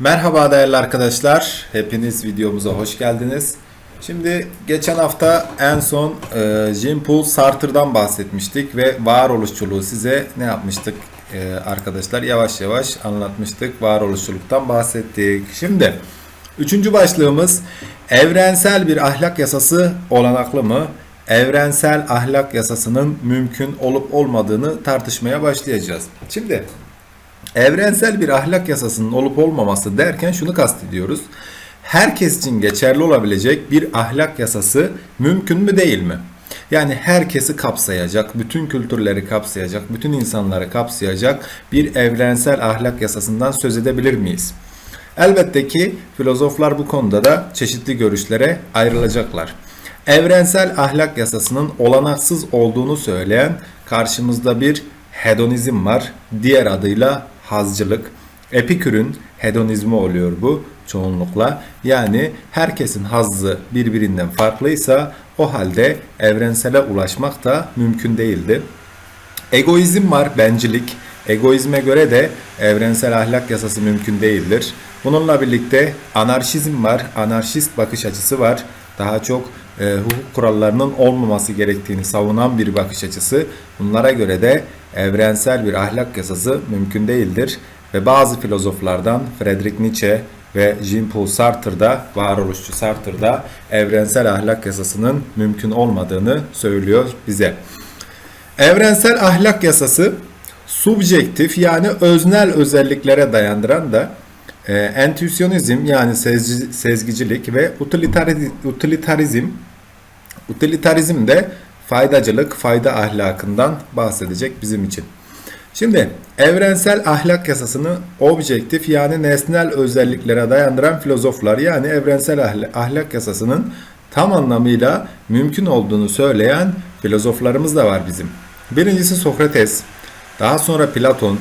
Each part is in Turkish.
Merhaba değerli arkadaşlar. Hepiniz videomuza hoş geldiniz. Şimdi geçen hafta en son e, Jean-Paul Sartre'dan bahsetmiştik ve varoluşçuluğu size ne yapmıştık e, arkadaşlar? Yavaş yavaş anlatmıştık. Varoluşçuluktan bahsettik. Şimdi üçüncü başlığımız evrensel bir ahlak yasası olanaklı mı? Evrensel ahlak yasasının mümkün olup olmadığını tartışmaya başlayacağız. Şimdi Evrensel bir ahlak yasasının olup olmaması derken şunu kastediyoruz. Herkes için geçerli olabilecek bir ahlak yasası mümkün mü değil mi? Yani herkesi kapsayacak, bütün kültürleri kapsayacak, bütün insanları kapsayacak bir evrensel ahlak yasasından söz edebilir miyiz? Elbette ki filozoflar bu konuda da çeşitli görüşlere ayrılacaklar. Evrensel ahlak yasasının olanaksız olduğunu söyleyen karşımızda bir hedonizm var. Diğer adıyla hazcılık. Epikür'ün hedonizmi oluyor bu çoğunlukla. Yani herkesin hazzı birbirinden farklıysa o halde evrensele ulaşmak da mümkün değildi. Egoizm var, bencilik. Egoizme göre de evrensel ahlak yasası mümkün değildir. Bununla birlikte anarşizm var, anarşist bakış açısı var. Daha çok e, hukuk kurallarının olmaması gerektiğini savunan bir bakış açısı. Bunlara göre de evrensel bir ahlak yasası mümkün değildir. Ve bazı filozoflardan Friedrich Nietzsche ve Jean-Paul Sartre'da, varoluşçu Sartre'da evrensel ahlak yasasının mümkün olmadığını söylüyor bize. Evrensel ahlak yasası subjektif yani öznel özelliklere dayandıran da e, entüisyonizm yani sezgi- sezgicilik ve utilitariz- utilitarizm utilitarizm de faydacılık, fayda ahlakından bahsedecek bizim için. Şimdi evrensel ahlak yasasını objektif yani nesnel özelliklere dayandıran filozoflar yani evrensel ahl- ahlak yasasının tam anlamıyla mümkün olduğunu söyleyen filozoflarımız da var bizim. Birincisi Sokrates, daha sonra Platon,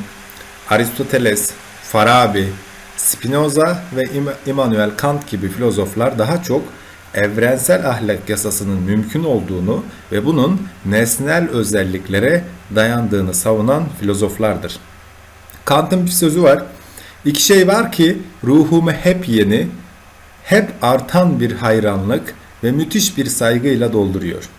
Aristoteles, Farabi, Spinoza ve Im- Immanuel Kant gibi filozoflar daha çok evrensel ahlak yasasının mümkün olduğunu ve bunun nesnel özelliklere dayandığını savunan filozoflardır. Kant'ın bir sözü var. İki şey var ki ruhumu hep yeni, hep artan bir hayranlık ve müthiş bir saygıyla dolduruyor.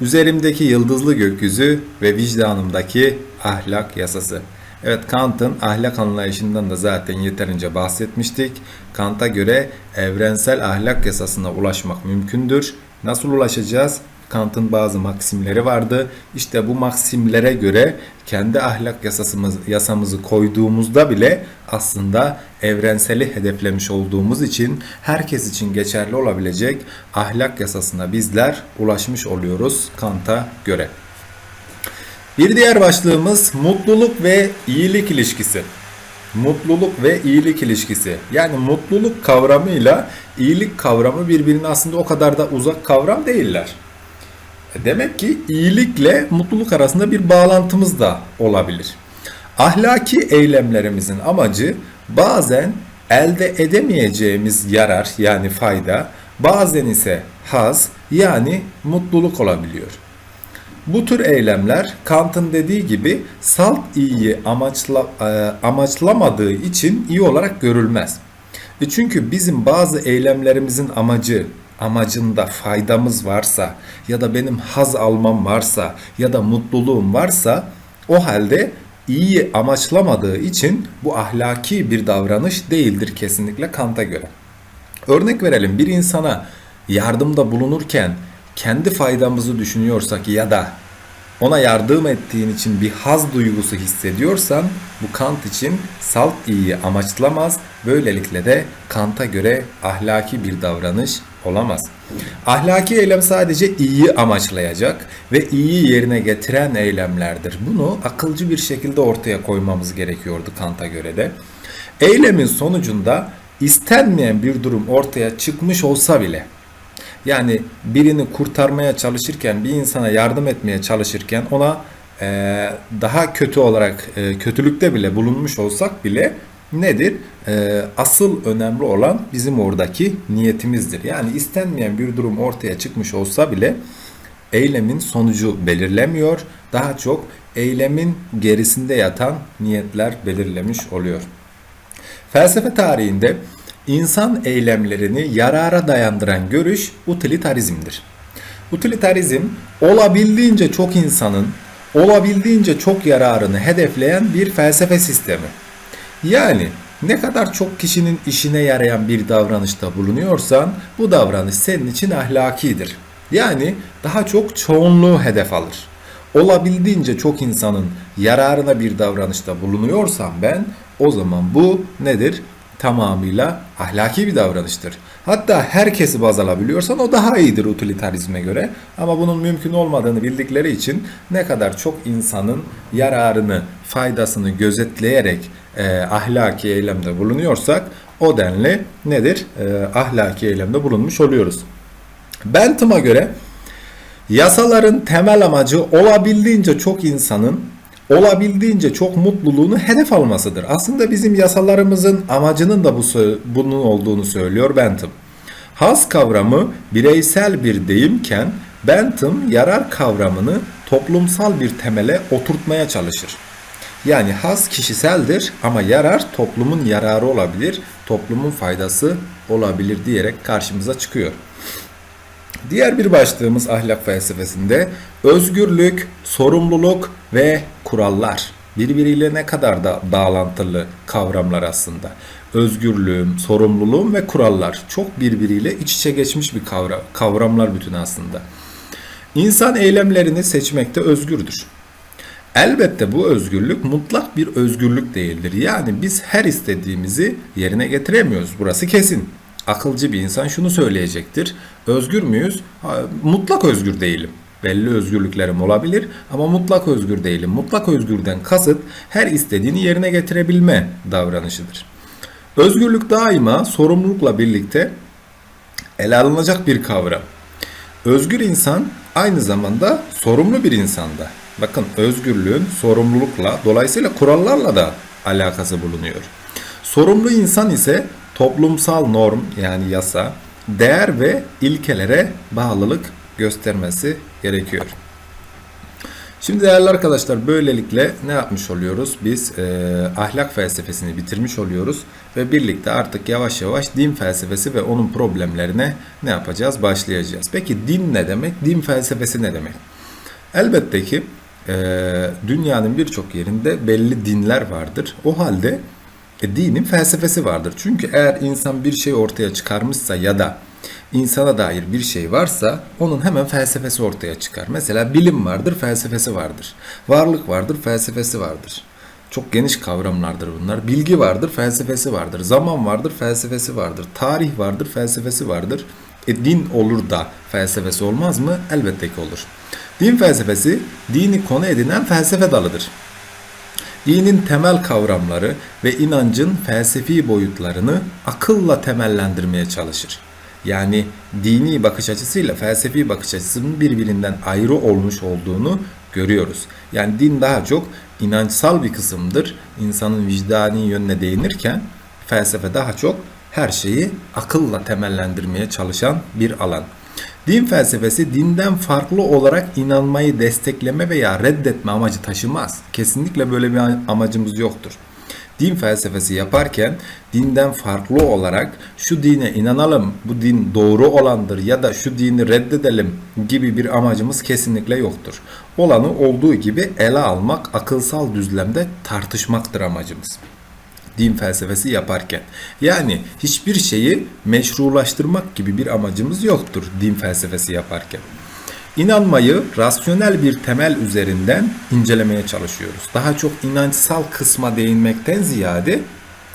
Üzerimdeki yıldızlı gökyüzü ve vicdanımdaki ahlak yasası. Evet Kant'ın ahlak anlayışından da zaten yeterince bahsetmiştik. Kant'a göre evrensel ahlak yasasına ulaşmak mümkündür. Nasıl ulaşacağız? Kant'ın bazı maksimleri vardı. İşte bu maksimlere göre kendi ahlak yasasımız, yasamızı koyduğumuzda bile aslında evrenseli hedeflemiş olduğumuz için herkes için geçerli olabilecek ahlak yasasına bizler ulaşmış oluyoruz Kant'a göre. Bir diğer başlığımız mutluluk ve iyilik ilişkisi. Mutluluk ve iyilik ilişkisi. Yani mutluluk kavramıyla iyilik kavramı birbirine aslında o kadar da uzak kavram değiller. E Demek ki iyilikle mutluluk arasında bir bağlantımız da olabilir. Ahlaki eylemlerimizin amacı bazen elde edemeyeceğimiz yarar yani fayda, bazen ise haz yani mutluluk olabiliyor. Bu tür eylemler Kant'ın dediği gibi salt iyiyi amaçla, e, amaçlamadığı için iyi olarak görülmez. E çünkü bizim bazı eylemlerimizin amacı, amacında faydamız varsa ya da benim haz almam varsa ya da mutluluğum varsa o halde iyiyi amaçlamadığı için bu ahlaki bir davranış değildir kesinlikle Kant'a göre. Örnek verelim bir insana yardımda bulunurken kendi faydamızı düşünüyorsak ya da ona yardım ettiğin için bir haz duygusu hissediyorsan bu Kant için salt iyiyi amaçlamaz. Böylelikle de Kant'a göre ahlaki bir davranış olamaz. Ahlaki eylem sadece iyiyi amaçlayacak ve iyiyi yerine getiren eylemlerdir. Bunu akılcı bir şekilde ortaya koymamız gerekiyordu Kant'a göre de. Eylemin sonucunda istenmeyen bir durum ortaya çıkmış olsa bile yani birini kurtarmaya çalışırken, bir insana yardım etmeye çalışırken ona e, daha kötü olarak e, kötülükte bile bulunmuş olsak bile nedir? E, asıl önemli olan bizim oradaki niyetimizdir. Yani istenmeyen bir durum ortaya çıkmış olsa bile eylemin sonucu belirlemiyor. Daha çok eylemin gerisinde yatan niyetler belirlemiş oluyor. Felsefe tarihinde insan eylemlerini yarara dayandıran görüş utilitarizmdir. Utilitarizm olabildiğince çok insanın olabildiğince çok yararını hedefleyen bir felsefe sistemi. Yani ne kadar çok kişinin işine yarayan bir davranışta bulunuyorsan bu davranış senin için ahlakidir. Yani daha çok çoğunluğu hedef alır. Olabildiğince çok insanın yararına bir davranışta bulunuyorsam ben o zaman bu nedir? Tamamıyla ahlaki bir davranıştır. Hatta herkesi baz alabiliyorsan o daha iyidir utilitarizme göre. Ama bunun mümkün olmadığını bildikleri için ne kadar çok insanın yararını, faydasını gözetleyerek e, ahlaki eylemde bulunuyorsak o denli nedir? E, ahlaki eylemde bulunmuş oluyoruz. Bentham'a göre yasaların temel amacı olabildiğince çok insanın olabildiğince çok mutluluğunu hedef almasıdır. Aslında bizim yasalarımızın amacının da bu bunun olduğunu söylüyor Bentham. Haz kavramı bireysel bir deyimken Bentham yarar kavramını toplumsal bir temele oturtmaya çalışır. Yani haz kişiseldir ama yarar toplumun yararı olabilir, toplumun faydası olabilir diyerek karşımıza çıkıyor. Diğer bir başlığımız ahlak felsefesinde özgürlük, sorumluluk ve kurallar. Birbiriyle ne kadar da bağlantılı kavramlar aslında. Özgürlüğüm, sorumluluğum ve kurallar çok birbiriyle iç içe geçmiş bir kavram, kavramlar bütün aslında. İnsan eylemlerini seçmekte özgürdür. Elbette bu özgürlük mutlak bir özgürlük değildir. Yani biz her istediğimizi yerine getiremiyoruz. Burası kesin. Akılcı bir insan şunu söyleyecektir. Özgür müyüz? Mutlak özgür değilim. Belli özgürlüklerim olabilir ama mutlak özgür değilim. Mutlak özgürden kasıt her istediğini yerine getirebilme davranışıdır. Özgürlük daima sorumlulukla birlikte ele alınacak bir kavram. Özgür insan aynı zamanda sorumlu bir insanda. Bakın özgürlüğün sorumlulukla dolayısıyla kurallarla da alakası bulunuyor. Sorumlu insan ise toplumsal norm yani yasa, değer ve ilkelere bağlılık göstermesi gerekiyor. Şimdi değerli arkadaşlar böylelikle ne yapmış oluyoruz? Biz e, ahlak felsefesini bitirmiş oluyoruz ve birlikte artık yavaş yavaş din felsefesi ve onun problemlerine ne yapacağız? Başlayacağız. Peki din ne demek? Din felsefesi ne demek? Elbette ki e, dünyanın birçok yerinde belli dinler vardır. O halde e, dinin felsefesi vardır. Çünkü eğer insan bir şey ortaya çıkarmışsa ya da insana dair bir şey varsa onun hemen felsefesi ortaya çıkar. Mesela bilim vardır, felsefesi vardır. Varlık vardır, felsefesi vardır. Çok geniş kavramlardır bunlar. Bilgi vardır, felsefesi vardır. Zaman vardır, felsefesi vardır. Tarih vardır, felsefesi vardır. E, din olur da felsefesi olmaz mı? Elbette ki olur. Din felsefesi dini konu edinen felsefe dalıdır. Dinin temel kavramları ve inancın felsefi boyutlarını akılla temellendirmeye çalışır. Yani dini bakış açısıyla felsefi bakış açısının birbirinden ayrı olmuş olduğunu görüyoruz. Yani din daha çok inançsal bir kısımdır. İnsanın vicdani yönüne değinirken felsefe daha çok her şeyi akılla temellendirmeye çalışan bir alan. Din felsefesi dinden farklı olarak inanmayı destekleme veya reddetme amacı taşımaz. Kesinlikle böyle bir amacımız yoktur. Din felsefesi yaparken dinden farklı olarak şu dine inanalım, bu din doğru olandır ya da şu dini reddedelim gibi bir amacımız kesinlikle yoktur. Olanı olduğu gibi ele almak, akılsal düzlemde tartışmaktır amacımız din felsefesi yaparken. Yani hiçbir şeyi meşrulaştırmak gibi bir amacımız yoktur din felsefesi yaparken. İnanmayı rasyonel bir temel üzerinden incelemeye çalışıyoruz. Daha çok inançsal kısma değinmekten ziyade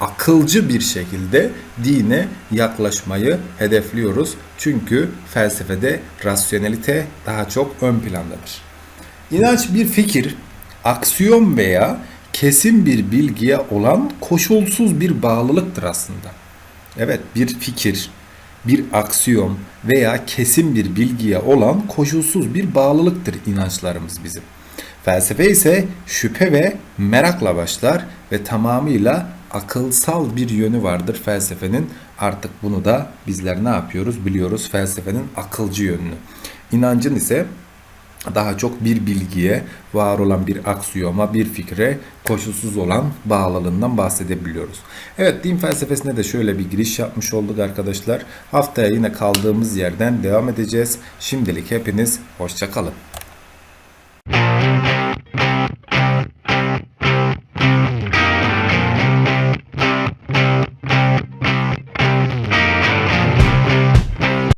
akılcı bir şekilde dine yaklaşmayı hedefliyoruz. Çünkü felsefede rasyonelite daha çok ön plandadır. İnanç bir fikir, aksiyon veya kesin bir bilgiye olan koşulsuz bir bağlılıktır aslında. Evet bir fikir, bir aksiyon veya kesin bir bilgiye olan koşulsuz bir bağlılıktır inançlarımız bizim. Felsefe ise şüphe ve merakla başlar ve tamamıyla akılsal bir yönü vardır felsefenin. Artık bunu da bizler ne yapıyoruz biliyoruz felsefenin akılcı yönünü. İnancın ise daha çok bir bilgiye, var olan bir aksiyoma, bir fikre koşulsuz olan bağlılığından bahsedebiliyoruz. Evet din felsefesine de şöyle bir giriş yapmış olduk arkadaşlar. Haftaya yine kaldığımız yerden devam edeceğiz. Şimdilik hepiniz hoşçakalın.